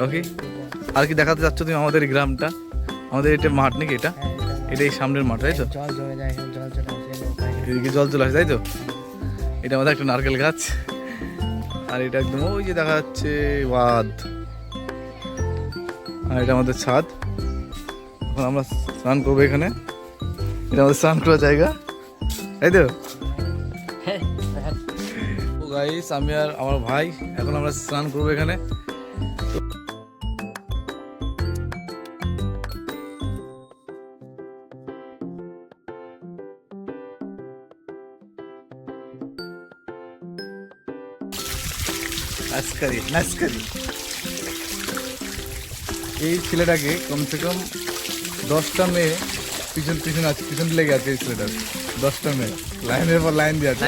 ওকে আর কি দেখাতে চাচ্ছ তুমি আমাদের গ্রামটা? আমাদের এটা মাঠ নাকি এটা? হ্যাঁ, এটা- এই সামনের মাঠ তাই তো? এদিকে জল চলে আসে তাই তো? এটা আমাদের একটা নারকেল গাছ। আর এটা একদম ওই যে দেখা যাচ্ছে বাদ আর এটা আমাদের ছাদ। এখন আমরা স্নান করব এখানে। এটা আমাদের স্নান করার জায়গা। তাই তো? গাইস আমি আর আমার ভাই এখন আমরা স্নান করব এখানে। নাস্কারি নাস্কারি এই ছেলেটাকে কমসে কম দশটা মেয়ে পিছন পিছন আছে, পিছন লেগে আছে এই ছেলেটার। দশটা মেয়ে। লাইনের পর লাইন দিয়ে আছে।